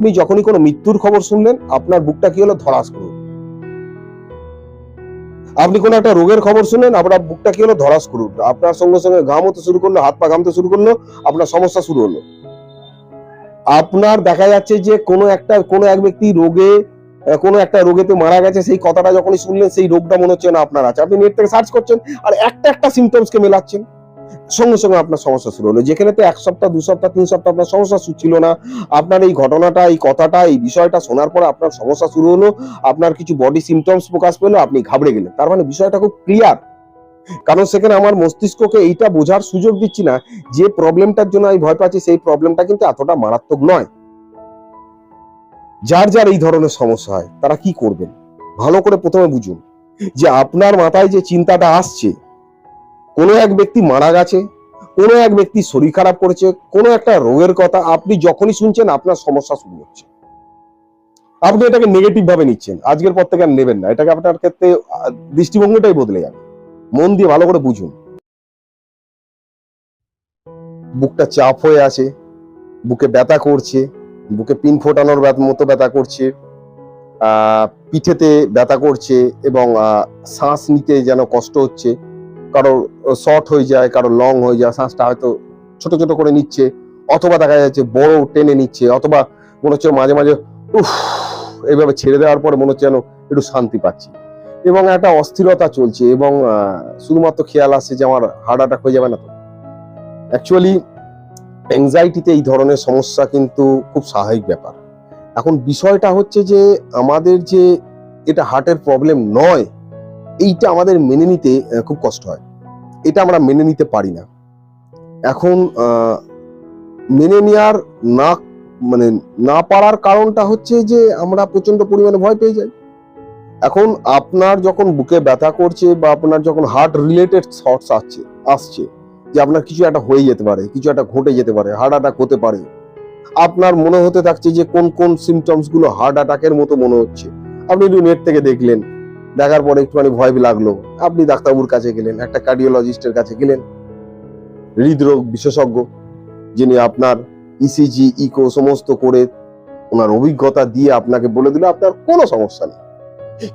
আপনি যখনই কোনো মৃত্যুর খবর শুনলেন, আপনার বুকটা কি হলো ধরাস করুন। আপনি কোনো একটা রোগের খবর শুনলেন, আপনার বুকটা কি হলো ধরাস করুন। আপনার সঙ্গে সঙ্গে ঘাম হতে শুরু করল, হাত পা ঘামতে শুরু করল, আপনার সমস্যা শুরু হলো। আপনার দেখা যাচ্ছে যে কোনো একটা, কোনো এক ব্যক্তি রোগে, কোনো একটা রোগেতে মারা গেছে, সেই কথাটা যখনই শুনলেন, সেই রোগটা মনে হচ্ছে না আপনার আছে। আপনি নেট থেকে সার্চ করছেন, আর একটা একটা সিমটমসকে মেলাচ্ছেন। সঙ্গে সঙ্গে আপনার সমস্যা শুরু হলো। যেখানে তো এক সপ্তাহ, দু সপ্তাহ, তিন সপ্তাহ আপনার সমস্যা ছিল না। আপনার এই ঘটনাটা, এই কথাটা, এই বিষয়টা শোনার পরে আপনার সমস্যা শুরু হলো, আপনার কিছু বডি সিমটমস প্রকাশ পেল, আপনি ঘাবড়ে গেলেন। তার মানে বিষয়টা খুব ক্লিয়ার কারণ সেখানে আমার মস্তিষ্ককে এইটা বোঝার সুযোগ দিচ্ছি না যে প্রবলেমটার জন্য আমি ভয় পাচ্ছি, সেই প্রবলেমটা কিন্তু এতটা মারাত্মক নয়। যার যার এই ধরনের সমস্যা হয়, তারা কি করবেন? ভালো করে প্রথমে বুঝুন যে আপনার মাথায় যে চিন্তাটা আসছে কোনো এক ব্যক্তি মারা গেছে, কোনো এক ব্যক্তি শরীর খারাপ করেছে, কোনো একটা রোগের কথা আপনি যখনই শুনছেন আপনার সমস্যা শুরু হচ্ছে। আপনি এটাকে নেগেটিভ ভাবে নিচ্ছেন, আজকের পর থেকে আর নেবেন না, এটাকে আপনার ক্ষেত্রে দৃষ্টিভঙ্গিটাই বদলে যাবে। মন দিয়ে ভালো করে বুঝুন। বুকটা চাপ হয়ে আছে, বুকে ব্যথা করছে, বুকে পিন ফোটানোর মতো ব্যথা করছে পিঠেতে ব্যথা করছে এবং শ্বাস নিতে যেন কষ্ট হচ্ছে। কারও শর্ট হয়ে যায়, কারও লং হয়ে যায় শ্বাসটা হয়তো ছোট ছোট করে নিচ্ছে, অথবা দেখা যাচ্ছে বড় টেনে নিচ্ছে, অথবা মনে হচ্ছে মাঝে মাঝে, উফ এইভাবে ছেড়ে দেওয়ার পরে মনে হচ্ছে যেন একটু শান্তি পাচ্ছি। এবং একটা অস্থিরতা চলছে এবং শুধুমাত্র খেয়াল আসছে যে আমার হার্ট অ্যাটাক হয়ে যাবে না তো। অ্যাকচুয়ালি অ্যাংজাইটিতে এই ধরনের সমস্যা কিন্তু খুব স্বাভাবিক ব্যাপার। এখন বিষয়টা হচ্ছে যে আমাদের যে এটা হার্টের প্রবলেম নয়, এইটা আমাদের মেনে নিতে খুব কষ্ট হয়। এটা আমরা মেনে নিতে পারি না। এখন মেনে নেওয়ার না মানে না পারার কারণটা হচ্ছে যে আমরা প্রচণ্ড পরিমাণে ভয় পেয়ে যাই। এখন আপনার যখন বুকে ব্যথা করছে বা আপনার যখন হার্ট রিলেটেড থটস আসছে আসছে, যে আপনার কিছু একটা হয়ে যেতে পারে, কিছু একটা ঘটে যেতে পারে হার্ট অ্যাটাক হতে পারে, আপনার মনে হতে থাকছে যে কোন কোন সিমটমসগুলো হার্ট অ্যাটাকের মতো মনে হচ্ছে। আপনি একটু নেট থেকে দেখলেন দেখার পরে একটুখানি ভয় লাগল। আপনি ডাক্তারবাবুর কাছে গেলেন, একটা কার্ডিওলজিস্টের কাছে গেলেন। হৃদরোগ বিশেষজ্ঞ, যিনি আপনার ইসিজি ইকো সমস্ত করে ওনার অভিজ্ঞতা দিয়ে আপনাকে বলে দিল, আপনার কোনো সমস্যা নেই।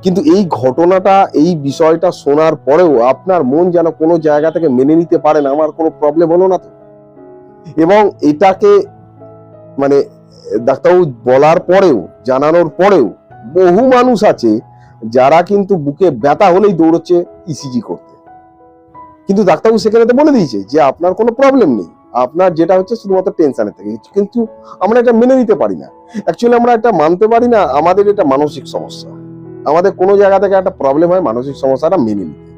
কিন্তু এই ঘটনাটা, এই বিষয়টা শোনার পরেও আপনার মন যেন কোনো জায়গা থেকে মেনে নিতে পারেন আমার কোনো প্রবলেম হলো না তো। এবং এটাকে মানে ডাক্তারবাবু বলার পরেও, জানানোর পরেও বহু মানুষ আছে যারা কিন্তু বুকে ব্যথা হলেই দৌড়চ্ছে ইসিজি করতে। কিন্তু ডাক্তারবাবু সেখানে তো বলে দিয়েছে যে আপনার কোনো প্রবলেম নেই। আপনার যেটা হচ্ছে শুধুমাত্র টেনশনের থেকে। কিন্তু আমরা এটা মেনে নিতে পারি না। অ্যাকচুয়ালি আমরা এটা মানতে পারি না, আমাদের এটা মানসিক সমস্যা। আমাদের কোনো জায়গা থেকে একটা প্রবলেম হয়, মানসিক সমস্যাটা মেনে নিতে।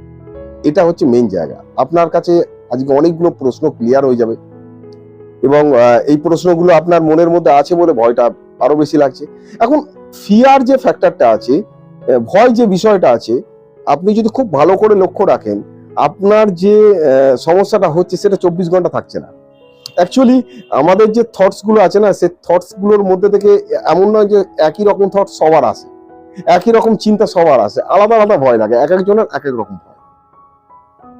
এটা হচ্ছে মেন জায়গা। আপনার কাছে আজকে অনেকগুলো প্রশ্ন ক্লিয়ার হয়ে যাবে। এবং এই প্রশ্নগুলো আপনার মনের মধ্যে আছে বলে ভয়টা আরও বেশি লাগছে। এখন ফিয়ার যে ফ্যাক্টরটা আছে ভয় যে বিষয়টা আছে, আপনি যদি খুব ভালো করে লক্ষ্য রাখেন, আপনার যে সমস্যাটা হচ্ছে সেটা চব্বিশ ঘণ্টা থাকছে না। অ্যাকচুয়ালি আমাদের যে থটসগুলো আছে না, সে থটসগুলোর মধ্যে থেকে এমন নয় যে একই রকম থট সবার আসে। একই রকম চিন্তা সবার আসে। আলাদা আলাদা ভয় লাগে। এক একজনের এক এক রকম ভয়।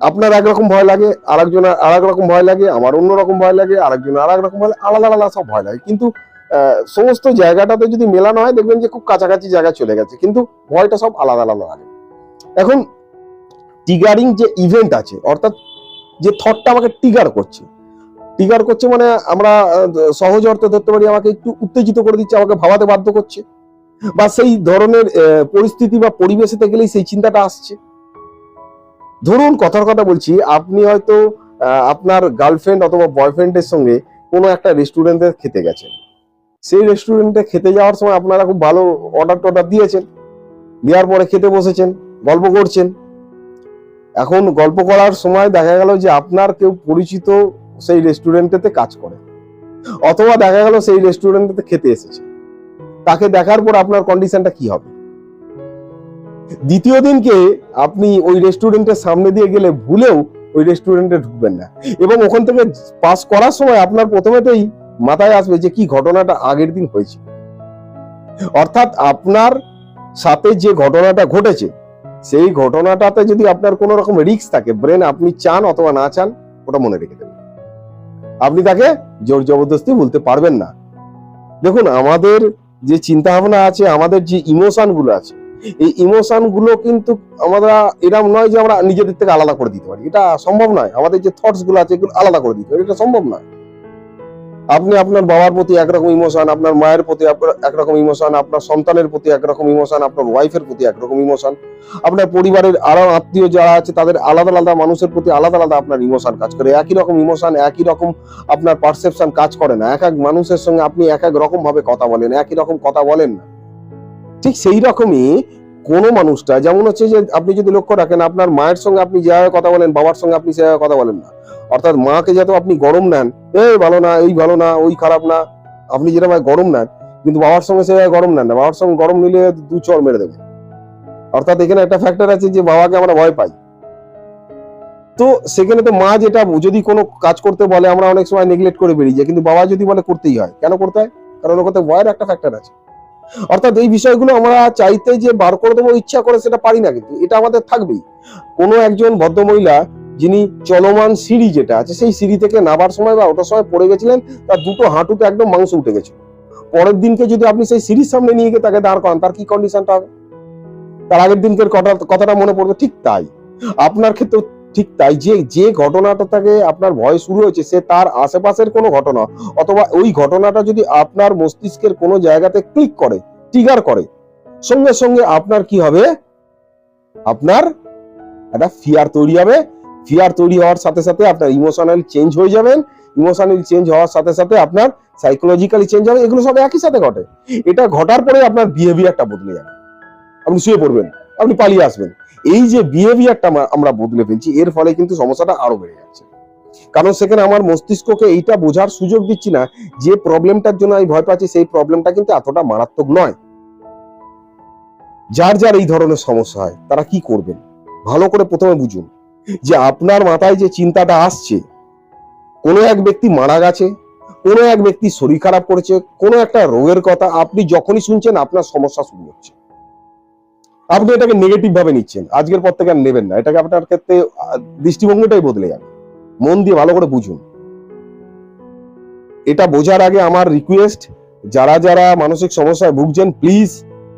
আপনার একরকম ভয় লাগে, আরেকজনের আর এক রকম ভয় লাগে, আমার অন্য রকম ভয় লাগে, আরেকজনের আর এক রকম ভয় আলাদা আলাদা সব ভয় লাগে। কিন্তু সমস্ত জায়গাটাতে যদি মেলানো হয়, দেখবেন যে খুব কাছাকাছি জায়গা চলে গেছে। কিন্তু ভয়টা সব আলাদা আলাদা লাগে। এখন টিগারিং যে ইভেন্ট আছে, অর্থাৎ যে থটটা আমাকে টিগার করছে টিগার করছে মানে আমরা সহজ অর্থে ধরতে পারি, আমাকে একটু উত্তেজিত করে দিচ্ছে, আমাকে ভাবাতে বাধ্য করছে। বা সেই ধরনের পরিস্থিতি বা পরিবেশেতে গেলেই সেই চিন্তাটা আসছে। ধরুন, কথার কথা বলছি, আপনি হয়তো আপনার গার্লফ্রেন্ড অথবা বয়ফ্রেন্ডের সঙ্গে কোনো একটা রেস্টুরেন্টে খেতে গেছেন। সেই রেস্টুরেন্টে খেতে যাওয়ার সময় আপনারা খুব ভালো অর্ডার টর্ডার দিয়েছেন। দেওয়ার পরে খেতে বসেছেন, গল্প করছেন। এখন গল্প করার সময় দেখা গেল যে আপনার কেউ পরিচিত সেই রেস্টুরেন্টেতে কাজ করে। অথবা দেখা গেল সেই রেস্টুরেন্টেতে খেতে এসেছে। তাকে দেখার পর আপনার কন্ডিশনটা কি হবে? দ্বিতীয় দিনকে আপনি ওই রেস্টুরেন্টের সামনে দিয়ে গেলে ভুলেও ওই রেস্টুরেন্টে ঢুকবেন না। এবং ওখান থেকে পাস করার সময় আপনার প্রথমেতেই মাথায় আসবে যে কি ঘটনাটা আগের দিন হয়েছে। অর্থাৎ আপনার সাথে যে ঘটনাটা ঘটেছে, সেই ঘটনাটাতে যদি আপনার কোনো রকম রিস্ক থাকে ব্রেন আপনি চান অথবা না চান, ওটা মনে রেখে দেবেন। আপনি তাকে জোর জবরদস্তি বলতে পারবেন না। দেখুন, আমাদের যে চিন্তা ভাবনা আছে, আমাদের যে ইমোশনগুলো আছে, এই ইমোশনগুলো কিন্তু আমরা এরকম নয় যে আমরা নিজেদের থেকে আলাদা করে দিতে পারি। এটা সম্ভব নয়। আমাদের যে থটসগুলো আছে, এগুলো আলাদা করে দিতে পারি। এটা সম্ভব নয়। আপনি আপনার বাবার প্রতি একরকম ইমোশন, আপনার মায়ের প্রতি একরকম ইমোশন, আপনার সন্তানের প্রতি একরকম ইমোশন, আপনার ওয়াইফের প্রতি একরকম ইমোশন, আপনার পরিবারের আরও আত্মীয় যারা আছে, তাদের আলাদা আলাদা মানুষের প্রতি আলাদা আলাদা আপনার ইমোশন কাজ করে। একই রকম ইমোশন, একই রকম আপনার পারসেপশন কাজ করে না। এক এক মানুষের সঙ্গে আপনি এক এক রকম ভাবে কথা বলেন, একই রকম কথা বলেন না। ঠিক সেই রকমই কোনো মানুষটা, যেমন হচ্ছে যে আপনি যদি লক্ষ্য রাখেন, আপনার মায়ের সঙ্গে আপনি যেভাবে কথা বলেন, বাবার সঙ্গে আপনি সেভাবে কথা বলেন না। অর্থাৎ মাকে যাতে আপনি গরম নেন এই ভালো না, এই ভালো না, ওই খারাপ না। আপনি যেরকম গরম নেন, কিন্তু বাবার সঙ্গে সেভাবে গরম নেন না। বাবার সঙ্গে গরম নিলে দু চর মেরে দেবে। অর্থাৎ এখানে একটা ফ্যাক্টর আছে যে বাবাকে আমরা ভয় পাই। তো সেখানে তো মা যেটা যদি কোনো কাজ করতে বলে, আমরা অনেক সময় নেগলেক্ট করে বেরিয়ে যাই। কিন্তু বাবা যদি বলে, করতেই হয়। কেন করতে হয়? কারণ ওখানে ভয়ের একটা ফ্যাক্টর আছে। অর্থাৎ এই বিষয়গুলো আমরা চাইতে যে বার করে দেবো, ইচ্ছা করে সেটা পারি না কিন্তু, এটা আমাদের থাকবেই। কোনো একজন ভদ্রমহিলা যিনি চলমান সিঁড়ি যেটা আছে, সেই সিঁড়ি থেকে নাবার সময় বা ওটার সময় পড়ে গেছিলেন, তার দুটো হাঁটুতে একদম মাংস উঠে গেছে পরের দিনকে যদি আপনি সেই সিঁড়ির সামনে নিয়ে গিয়ে তাকে দাঁড় করান, তার কি কন্ডিশনটা হবে? তার আগের দিনকের কথা- কথাটা মনে পড়বে, ঠিক তাই। আপনার ক্ষেত্রে ঠিক তাই। যে যে ঘটনাটা থেকে আপনার ভয় শুরু হয়েছে, সে তার আশেপাশের কোনো ঘটনা, অথবা ওই ঘটনাটা যদি আপনার মস্তিষ্কের কোনো জায়গাতে ক্লিক করে ট্রিগার করে, সঙ্গে সঙ্গে আপনার কি হবে? আপনার একটা ফিয়ার তৈরি হবে ফিয়ার তৈরি হওয়ার সাথে সাথে আপনার ইমোশনাল চেঞ্জ হয়ে যাবেন ইমোশনাল চেঞ্জ হওয়ার সাথে সাথে আপনার সাইকোলজিক্যালি চেঞ্জ হবে, এগুলো সব একই সাথে ঘটে। এটা ঘটার পরে আপনার বিহেভিয়ারটা বদলে যাবে। আপনি শুয়ে পড়বেন, আপনি পালিয়ে আসবেন। এই যে বিহেভিয়ারটা আমরা বদলে ফেলছি, এর ফলে কিন্তু সমস্যাটা আরও বেড়ে যাচ্ছে। কারণ সেখানে আমার মস্তিষ্ককে এইটা বোঝার সুযোগ দিচ্ছি না যে প্রবলেমটার জন্য আমি ভয় পাচ্ছি, সেই প্রবলেমটা কিন্তু এতটা মারাত্মক নয়। যার যার এই ধরনের সমস্যা হয়, তারা কি করবেন? ভালো করে প্রথমে বুঝুন। যে আপনার মাথায় যে চিন্তাটা আসছে, কোনো এক ব্যক্তি মারা গেছে, কোনো এক ব্যক্তি শরীর খারাপ করেছে, কোনো একটা রোগের কথা আপনি যখনই শুনছেন আপনার সমস্যা শুরু হচ্ছে। আপনি এটাকে নেগেটিভ ভাবে নিচ্ছেন, আজকের পর থেকে আর নেবেন না, এটাকে আপনার ক্ষেত্রে দৃষ্টিভঙ্গিটাই বদলে যাবে। মন দিয়ে ভালো করে বুঝুন। এটা বোঝার আগে আমার রিকোয়েস্ট যারা যারা মানসিক সমস্যায় ভুগছেন প্লিজ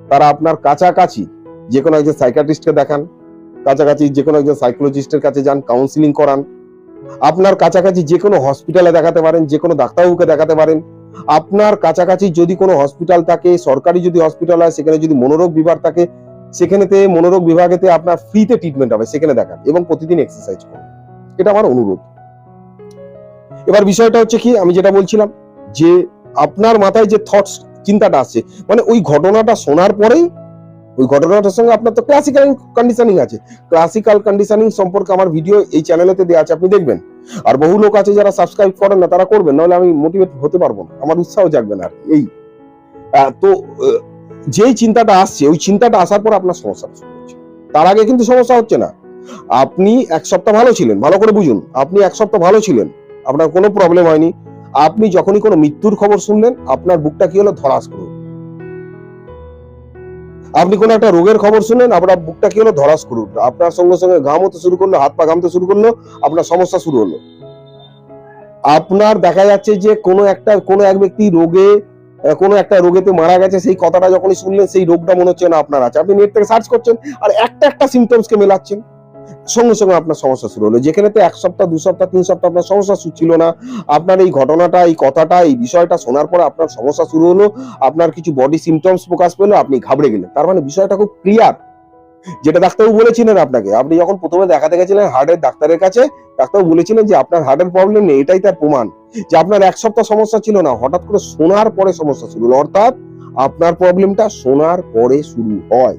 তারা আপনার কাছাকাছি যে কোনো একজন সাইকাট্রিস্টকে দেখান। কাছাকাছি যে কোনো একজন সাইকোলজিস্টের কাছে যান কাউন্সিলিং করান। আপনার কাছাকাছি যে কোনো হসপিটালে দেখাতে পারেন, যে কোনো ডাক্তারবাবুকে দেখাতে পারেন। আপনার কাছাকাছি যদি কোনো হসপিটাল থাকে, সরকারি যদি হসপিটাল হয়, সেখানে যদি মনোরোগ বিভাগ থাকে, সেখানেতে মনোরোগ বিভাগেতে আপনার ফ্রিতে ট্রিটমেন্ট হবে, সেখানে দেখান এবং প্রতিদিন এক্সারসাইজ করুন। এটা আমার অনুরোধ। এবার বিষয়টা হচ্ছে কি, আমি যেটা বলছিলাম, যে আপনার মাথায় যে থটস চিন্তাটা আসছে মানে ওই ঘটনাটা শোনার পরেই ওই ঘটনাটার সঙ্গে আপনার তো ক্লাসিক্যাল কন্ডিশনিং আছে। ক্লাসিক্যাল কন্ডিশনিং সম্পর্কে আমার ভিডিও এই চ্যানেলেতে দেওয়া আছে, আপনি দেখবেন। আর বহু লোক আছে যারা সাবস্ক্রাইব করেন না, তারা করবেন, নাহলে আমি মোটিভেট হতে পারব না। আমার উৎসাহ জাগবে না আর এই। তো যেই চিন্তাটা আসছে, ওই চিন্তাটা আসার পর আপনার সমস্যা হচ্ছে। তার আগে কিন্তু সমস্যা হচ্ছে না। আপনি এক সপ্তাহ ভালো ছিলেন, ভালো করে বুঝুন, আপনি এক সপ্তাহ ভালো ছিলেন, আপনার কোনো প্রবলেম হয়নি। আপনি যখনই কোনো মৃত্যুর খবর শুনলেন, আপনার বুকটা কি হলো ধরাস করুন আপনি কোনো একটা রোগের খবর শুনেন, আপনার বুকটা কি হলো? ধরাস করুন আপনার সঙ্গে সঙ্গে ঘাম হতে শুরু করল, হাত পা ঘামতে শুরু করল, আপনার সমস্যা শুরু হলো। আপনার দেখা যাচ্ছে যে কোনো একটা, কোনো এক ব্যক্তি রোগে কোনো একটা রোগেতে মারা গেছে, সেই কথাটা যখনই শুনলেন, সেই রোগটা মনে হচ্ছে না আপনার আছে। আপনি নেট থেকে সার্চ করছেন, আর একটা একটা সিমটমস কে মেলাচ্ছেন। সঙ্গে সঙ্গে আপনার সমস্যা শুরু হলো। যেখানে তো এক সপ্তাহ, দু সপ্তাহ, তিন সপ্তাহ আপনার সমস্যা ছিল না। আপনার এই ঘটনাটা, এই কথাটা, এই বিষয়টা শোনার পর আপনার সমস্যা শুরু হলো, আপনার কিছু বডি সিমটমস প্রকাশ পেল, আপনি ঘাবড়ে গেলেন। তার মানে বিষয়টা খুব ক্লিয়ার যেটা ডাক্তারবাবু বলেছিলেন আপনাকে, আপনি যখন প্রথমে দেখাতে গেছিলেন হার্টের ডাক্তারের কাছে, ডাক্তারবাবু বলেছিলেন যে আপনার হার্টের প্রবলেম নেই, এটাই তার প্রমাণ। যে আপনার এক সপ্তাহ সমস্যা ছিল না, হঠাৎ করে শোনার পরে সমস্যা শুরু হলো। অর্থাৎ আপনার প্রবলেমটা শোনার পরে শুরু হয়।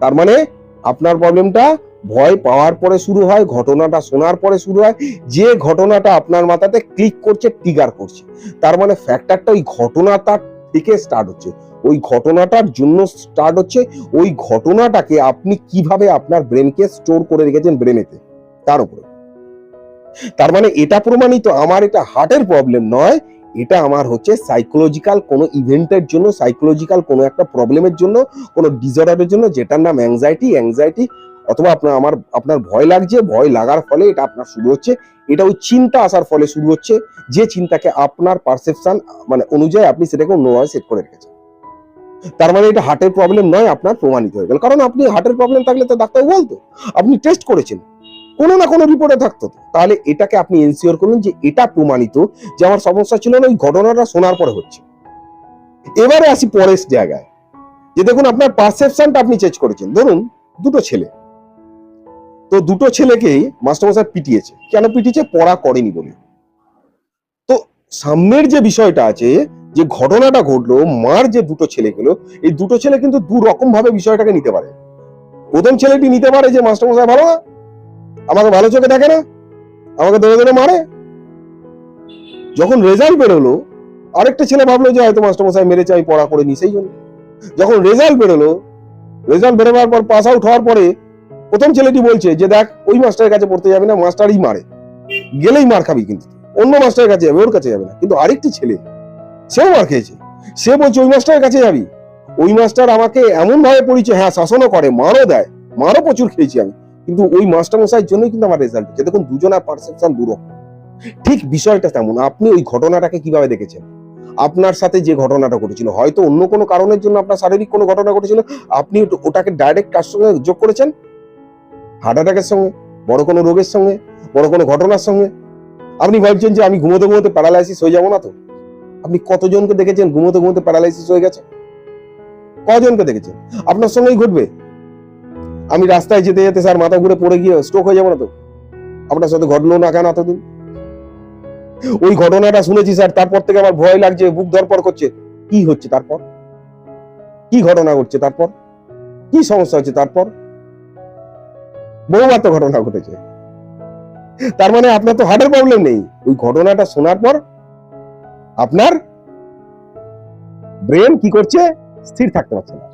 তার মানে আপনার প্রবলেমটা ভয় পাওয়ার পরে শুরু হয়, ঘটনাটা শোনার পরে শুরু হয়। যে ঘটনাটা আপনার মাথাতে ক্লিক করছে ট্রিগার করছে। তার মানে ফ্যাক্টরটা ওই ঘটনাটা থেকে স্টার্ট হচ্ছে। ওই ঘটনাটার জন্য স্টার্ট হচ্ছে। ওই ঘটনাটাকে আপনি কীভাবে আপনার ব্রেনকে স্টোর করে রেখেছেন ব্রেনেতে তার উপরে। তার মানে এটা প্রমাণিত। আমার এটা হার্টের প্রবলেম নয়। এটা আমার হচ্ছে সাইকোলজিক্যাল কোনো ইভেন্টের জন্য সাইকোলজিক্যাল কোনো একটা প্রবলেমের জন্য, কোনো ডিসঅর্ডারের জন্য, যেটার নাম অ্যাংজাইটি অ্যাংজাইটি অথবা আপনার আমার, আপনার ভয় লাগছে, ভয় লাগার ফলে এটা আপনার শুরু হচ্ছে। এটা ওই চিন্তা আসার ফলে শুরু হচ্ছে, যে চিন্তাকে আপনার পারসেপশন মানে অনুযায়ী আপনি সেটাকে অন্যভাবে সেট করে রেখেছেন। তার মানে এটা হার্টের প্রবলেম নয়, আপনার প্রমাণিত হয়ে গেল। কারণ আপনি হার্টের প্রবলেম থাকলে তো ডাক্তার বলতো, আপনি টেস্ট করেছেন। কোনো না কোনো রিপোর্টে থাকতো তাহলে এটাকে আপনি এনসিওর করুন যে এটা প্রমাণিত, যে আমার সমস্যা ছিল না, ওই ঘটনাটা শোনার পরে হচ্ছে। এবারে আসি পরের জায়গায়। যে দেখুন, আপনার পারসেপশনটা আপনি চেঞ্জ করেছেন। ধরুন, দুটো ছেলে। তো দুটো ছেলেকেই মাস্টারমশাই পিটিয়েছে। কেন পিটিয়েছে? পড়া করেনি বলে। তো সামনের যে বিষয়টা আছে, যে ঘটনাটা ঘটলো, মার যে দুটো ছেলে গেলো, এই দুটো ছেলে কিন্তু দু রকম ভাবে বিষয়টাকে নিতে পারে। প্রথম ছেলেটি নিতে পারে যে, মাস্টারমশাই ভালো না? আমাকে ভালো চোখে দেখে না? আমাকে ধরে ধরে মারে? যখন রেজাল্ট বেরোলো, আরেকটা ছেলে ভাবলো যে, হয়তো মাস্টারমশাই মেরেছে, আমি পড়া করে নি সেই জন্য। যখন রেজাল্ট বেরোলো রেজাল্ট বেরোবার পর পাস আউট হওয়ার পরে প্রথম ছেলেটি বলছে যে দেখ, ওই মাস্টারের কাছে পড়তে যাবে না, মাস্টারই মারে। গেলেই মার খাবি কিন্তু অন্য মাস্টারের কাছে যাবে, ওর কাছে যাবে না। কিন্তু আরেকটি ছেলে, সেও মার খেয়েছে। সে বলছে, ওই মাস্টারের কাছে যাবি? ওই মাস্টার আমাকে এমন ভাবে পড়িয়েছে হ্যাঁ শাসনও করে, মারও দেয়, মারও প্রচুর খেয়েছি আমি। কিন্তু ওই মাস্টার মশাইয়ের জন্যই কিন্তু আমার রেজাল্ট হচ্ছে দেখুন দুজনের পারসেপশন দূর। ঠিক বিষয়টা তেমন, আপনি ওই ঘটনাটাকে কীভাবে দেখেছেন? আপনার সাথে যে ঘটনাটা ঘটেছিল, হয়তো অন্য কোনো কারণের জন্য আপনার শারীরিক কোনো ঘটনা ঘটেছিল, আপনি ওটাকে ডাইরেক্ট কার সঙ্গে যোগ করেছেন? হার্ট অ্যাটাকের সঙ্গে, বড় কোনো রোগের সঙ্গে, বড় কোনো ঘটনার সঙ্গে। আপনি ভাবছেন যে আমি ঘুমোতে ঘুমোতে প্যারালাইসিস হয়ে যাব না তো? আপনি কতজনকে দেখেছেন ঘুমোতে ঘুমোতে প্যারালাইসিস হয়ে গেছে? কজনকে দেখেছেন? আপনার সঙ্গেই ঘটবে। আমি রাস্তায় যেতে যেতে স্যার মাথা ঘুরে পড়ে গিয়ে স্ট্রোক হয়ে যাব না তো? আপনার সাথে ঘটলো না কেন এতদিন? ওই ঘটনাটা শুনেছি স্যার, তারপর থেকে আমার ভয় লাগছে, বুক ধরপড় করছে। কি হচ্ছে তারপর? কি ঘটনা ঘটছে তারপর? কি সমস্যা হচ্ছে তারপর? তো ঘটনা ঘটেছে। তার মানে আপনার তো হার্টের প্রবলেম নেই। ওই ঘটনাটা শোনার পর আপনার ব্রেন কি করছে? স্থির থাকতে পারছে না।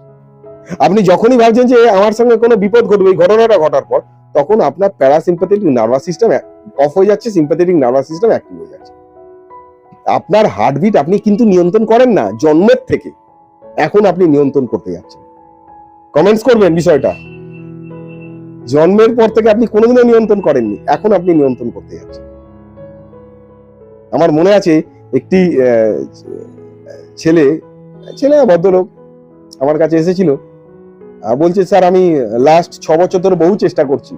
আপনি যখনই ভাবছেন যে আমার সঙ্গে কোনো বিপদ ঘটবে, এই ঘটনাটা ঘটার পর তখন আপনার প্যারাসিম্পাথেটিক নার্ভাস সিস্টেম অফ হয়ে যাচ্ছে সিম্পাথেটিক নার্ভাস সিস্টেম অ্যাক্টিভ হয়ে যাচ্ছে। আপনার হার্টবিট আপনি কিন্তু নিয়ন্ত্রণ করেন না, জন্মের থেকে। এখন আপনি নিয়ন্ত্রণ করতে যাচ্ছেন। কমেন্টস করবেন বিষয়টা। জন্মের পর থেকে আপনি কোনোদিনও নিয়ন্ত্রণ করেননি। এখন আপনি নিয়ন্ত্রণ করতে যাচ্ছেন। আমার মনে আছে, একটি ছেলে ছেলে ভদ্রলোক, আমার কাছে এসেছিল। বলছে, স্যার, আমি লাস্ট ছ বছর ধরে বহু চেষ্টা করছি।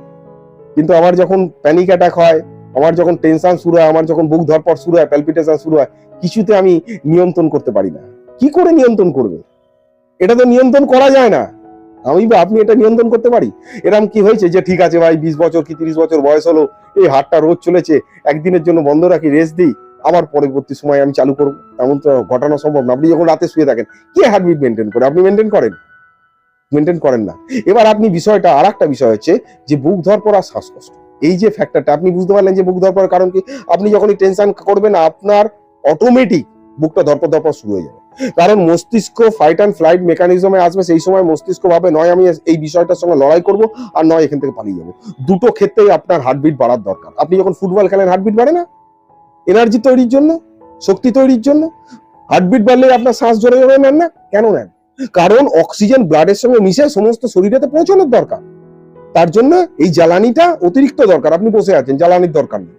কিন্তু আমার যখন প্যানিক অ্যাটাক হয়, আমার যখন টেনশন শুরু হয়, আমার যখন বুক ধরপড় শুরু হয় প্যালপিটেশন শুরু হয়, কিছুতে আমি নিয়ন্ত্রণ করতে পারি না। কি করে নিয়ন্ত্রণ করবে? এটা তো নিয়ন্ত্রণ করা যায় না। আমি আপনি এটা নিয়ন্ত্রণ করতে পারি? এরকম কি হয়েছে যে ঠিক আছে ভাই, বিশ বছর কি তিরিশ বছর বয়স হলো, এই হাটটা রোজ চলেছে, একদিনের জন্য বন্ধ রাখি, রেস্ট দিই, আবার পরবর্তী সময় আমি চালু করব, এমন তো ঘটানো সম্ভব না। আপনি যখন রাতে শুয়ে থাকেন, কি হার্টবিট মেনটেন করে আপনি মেনটেন করেন? মেনটেন করেন না। এবার আপনি বিষয়টা আর একটা বিষয় হচ্ছে যে বুক ধরপর আর শ্বাসকষ্ট। এই যে ফ্যাক্টরটা আপনি বুঝতে পারলেন যে বুক ধরপর কারণ কি? আপনি যখনই টেনশন করবেন, আপনার অটোমেটিক বুকটা ধরপর ধরপর শুরু হয়ে যাবে। কারণ মস্তিষ্ক ফাইট অ্যান্ড ফ্লাইট মেকানিজমে আসবে, সেই সময় মস্তিষ্ক ভাবে নয়, আমি এই বিষয়টার সঙ্গে লড়াই করব আর নয়, এখান থেকে পালিয়ে যাব। দুটো ক্ষেত্রেই আপনার হার্টবিট বাড়ার দরকার। আপনি যখন ফুটবল খেলেন হার্টবিট বাড়ে না? এনার্জি তৈরির জন্য? শক্তি তৈরির জন্য? হার্টবিট বাড়লে আপনার শ্বাস জোরে জোরে নেন না? কেন নেন? কারণ অক্সিজেন ব্লাডের সঙ্গে মিশে সমস্ত শরীরেতে পৌঁছানোর দরকার। তার জন্য এই জ্বালানিটা অতিরিক্ত দরকার। আপনি বসে আছেন, জ্বালানির দরকার নেই।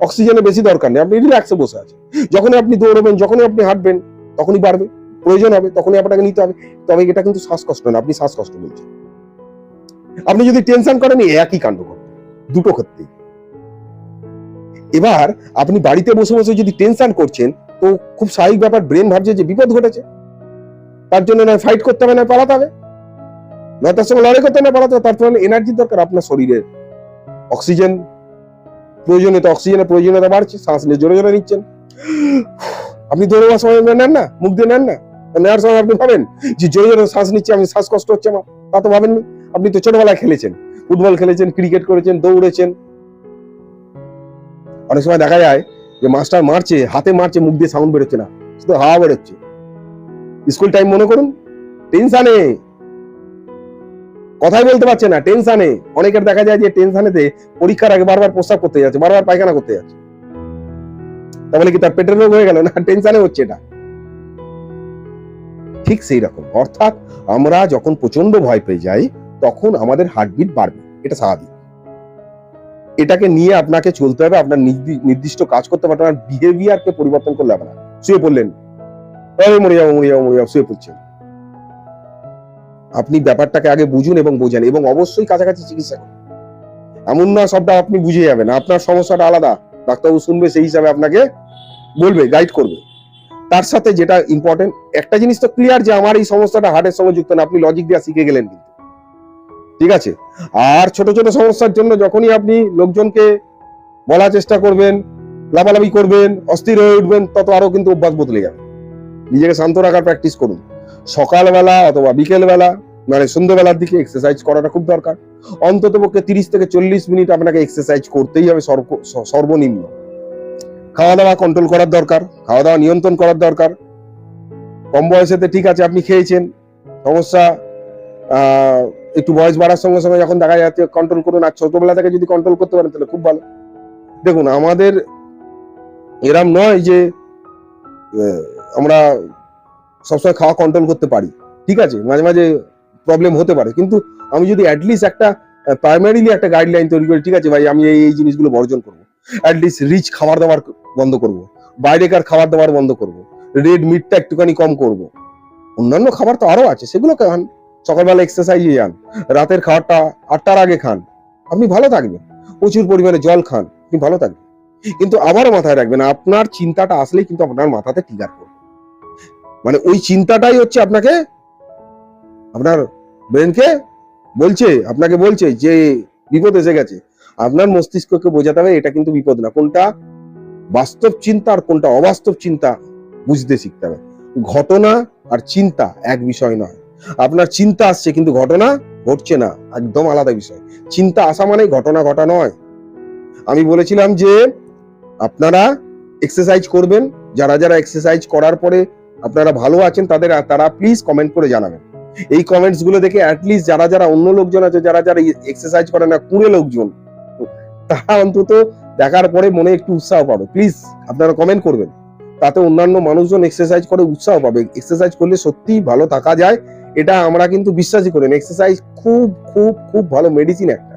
অক্সিজেনের বেশি দরকার নেই। আপনি রিল্যাক্সে বসে আছেন। যখনই আপনি দৌড়বেন, যখনই আপনি হাঁটবেন তখনই বাড়বে, প্রয়োজন হবে, তখনই আপনাকে নিতে হবে। তবে এটা কিন্তু শ্বাসকষ্ট না আপনি শ্বাসকষ্ট বলছেন। আপনি যদি টেনশন করেন একই কাণ্ড করবেন দুটো ক্ষেত্রেই। এবার আপনি বাড়িতে বসে বসে যদি টেনশন করছেন, তো খুব স্বাভাবিক ব্যাপার, ব্রেন ভাবছে যে বিপদ ঘটেছে। তার জন্য নয় ফাইট করতে হবে না পালাতে হবে। নয়, তার সঙ্গে লড়াই করতে না পালাতে হবে। তার জন্য এনার্জির দরকার আপনার শরীরের অক্সিজেন প্রয়োজনীয়তা অক্সিজেনের প্রয়োজনীয়তা বাড়ছে, শ্বাস নিয়ে জোরে জোরে নিচ্ছেন। আপনি দৌড়বার সময় নেন না, মুখ দিয়ে নেন না। নেওয়ার সময় আপনি ভাবেন যে জোরে জোরে শ্বাস নিচ্ছে, আমি শ্বাসকষ্ট হচ্ছে আমার। তা তো ভাবেননি। আপনি তো ছোটবেলায় খেলেছেন, ফুটবল খেলেছেন, ক্রিকেট করেছেন, দৌড়েছেন। অনেক সময় দেখা যায় যে, মাস্টার মারছে, হাতে মারছে, মুখ দিয়ে সাউন্ড বেরোচ্ছে না, শুধু হাওয়া বেরোচ্ছে। স্কুল টাইম মনে করুন টেনশানে কথাই বলতে পারছে না টেনশানে অনেকের দেখা যায় যে টেনশনেতে পরীক্ষার আগে বারবার প্রস্তাব করতে যাচ্ছে, বারবার পায়খানা করতে যাচ্ছে। তাহলে কি তার পেটের রোগ হয়ে গেল না? টেনশনে হচ্ছে এটা। ঠিক সেই রকম। অর্থাৎ আমরা যখন প্রচণ্ড ভয় পেয়ে যাই, তখন আমাদের হার্টবিট বাড়বে। এটা স্বাভাবিক। এটাকে নিয়ে আপনাকে চলতে হবে, আপনার নির্দিষ্ট কাজ করতে হবে, আপনার বিহেভিয়ারকে পরিবর্তন করলে হবে না শুয়ে পড়লেন। মরে যাব মরে যাব মরে যাব, শুয়ে পড়ছেন। আপনি ব্যাপারটাকে আগে বুঝুন এবং বোঝেন এবং অবশ্যই কাছাকাছি চিকিৎসা করুন। এমন না সবটা আপনি বুঝে যাবেন, আপনার সমস্যাটা আলাদা। ডাক্তারবাবু শুনবে, সেই হিসাবে আপনাকে বলবে গাইড করবে। তার সাথে যেটা ইম্পর্টেন্ট একটা জিনিস তো ক্লিয়ার যে আমার এই সমস্যাটা হার্টের সঙ্গে যুক্ত না, আপনি লজিক দিয়ে শিখে গেলেন কিন্তু। ঠিক আছে? আর ছোট ছোট সমস্যার জন্য যখনই আপনি লোকজনকে বলার চেষ্টা করবেন, লাফালাফি করবেন, অস্থির হয়ে উঠবেন, তত আরও কিন্তু অভ্যাস বদলে যাবে। নিজেকে শান্ত রাখার প্র্যাকটিস করুন। সকালবেলা অথবা বিকেলবেলা মানে সন্ধ্যেবেলার দিকে এক্সারসাইজ করাটা খুব দরকার। অন্তত পক্ষে তিরিশ থেকে চল্লিশ মিনিট আপনাকে এক্সারসাইজ করতেই হবে সর্বনিম্ন। খাওয়া দাওয়া কন্ট্রোল করার দরকার খাওয়া দাওয়া নিয়ন্ত্রণ করার দরকার। কম বয়সেতে ঠিক আছে, আপনি খেয়েছেন, সমস্যা একটু বয়স বাড়ার সঙ্গে সঙ্গে যখন দেখা যাচ্ছে কন্ট্রোল করুন, আর ছোটবেলা থেকে যদি কন্ট্রোল করতে পারেন, তাহলে খুব ভালো। দেখুন, আমাদের এরম নয় যে আমরা সবসময় খাওয়া কন্ট্রোল করতে পারি। ঠিক আছে, মাঝে মাঝে প্রবলেম হতে পারে। কিন্তু আমি যদি অ্যাটলিস্ট একটা প্রাইমারিলি একটা গাইডলাইন তৈরি করি, ঠিক আছে ভাই, আমি এই এই জিনিসগুলো বর্জন করব। অ্যাটলিস্ট রিচ খাবার দাবার বন্ধ করব। বাইরেকার খাবার দাবার বন্ধ করব। রেড মিটটা একটুখানি কম করব। অন্যান্য খাবার তো আরও আছে সেগুলো খান। সকালবেলা এক্সারসাইজে যান। রাতের খাবারটা আটটার আগে খান। আপনি ভালো থাকবেন। প্রচুর পরিমাণে জল খান। আপনি ভালো থাকবেন। কিন্তু আবারও মাথায় রাখবেন, আপনার চিন্তাটা আসলেই কিন্তু আপনার মাথাতে টিগার করবে। মানে ওই চিন্তাটাই হচ্ছে আপনাকে, আপনার ব্রেনকে বলছে, আপনাকে বলছে যে বিপদ এসে গেছে। আপনার মস্তিষ্ককে বোঝাতে হবে এটা কিন্তু বিপদ না। কোনটা বাস্তব চিন্তা আর কোনটা অবাস্তব চিন্তা বুঝতে শিখতে হবে। ঘটনা আর চিন্তা এক বিষয় নয়। আপনার চিন্তা আসছে কিন্তু ঘটনা ঘটছে না, একদম আলাদা বিষয়। চিন্তা আসা মানে ঘটনা ঘটা নয়। আমি বলেছিলাম যে আপনারা এক্সারসাইজ করবেন। যারা যারা এক্সারসাইজ করার পরে আপনারা ভালো আছেন, তাদের, তারা প্লিজ কমেন্ট করে জানাবেন। এই কমেন্টসগুলো দেখে অ্যাটলিস্ট যারা যারা অন্য লোকজন আছে, যারা যারা এক্সারসাইজ করে না, কুড়ে লোকজন তারা অন্তত দেখার পরে মনে একটু উৎসাহ পাবে। প্লিজ আপনারা কমেন্ট করবেন। তাতে অন্যান্য মানুষজন এক্সারসাইজ করে উৎসাহ পাবে। এক্সারসাইজ করলে সত্যি ভালো থাকা যায়। এটা আমরা কিন্তু বিশ্বাসই করেন এক্সারসাইজ খুব খুব খুব ভালো মেডিসিন একটা।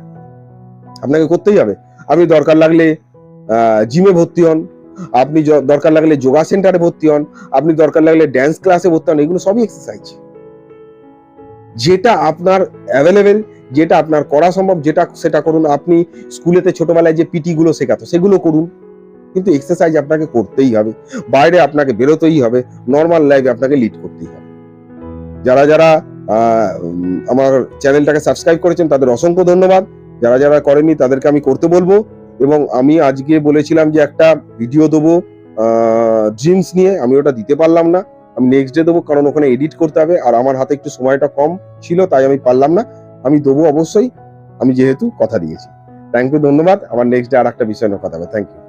আপনাকে করতেই হবে। আপনি দরকার লাগলে জিমে ভর্তি হন। আপনি দরকার লাগলে যোগা সেন্টারে ভর্তি হন। আপনি দরকার লাগলে ড্যান্স ক্লাসে ভর্তি হন। এগুলো সবই এক্সারসাইজ যেটা আপনার অ্যাভেলেবেল যেটা আপনার করা সম্ভব, যেটা সেটা করুন। আপনি স্কুলেতে ছোটবেলায় যে পিটি গুলো শেখাতো, সেগুলো করুন। কিন্তু এক্সারসাইজ আপনাকে করতেই হবে। বাইরে আপনাকে বেরোতেই হবে। নর্মাল লাইফে আপনাকে লিড করতেই হবে। যারা যারা আমার চ্যানেলটাকে সাবস্ক্রাইব করেছেন, তাদের অসংখ্য ধন্যবাদ। যারা যারা করেনি তাদেরকে আমি করতে বলব। এবং আমি আজকে বলেছিলাম যে একটা ভিডিও দেবো ড্রিমস নিয়ে। আমি ওটা দিতে পারলাম না। আমি নেক্সট ডে দেবো, কারণ ওখানে এডিট করতে হবে, আর আমার হাতে একটু সময়টা কম ছিল, তাই আমি পারলাম না। আমি দেবো অবশ্যই, আমি যেহেতু কথা দিয়েছি। থ্যাংক ইউ ধন্যবাদ। আমার নেক্সট ডে আর একটা বিষয় নিয়ে কথা হবে। Thank you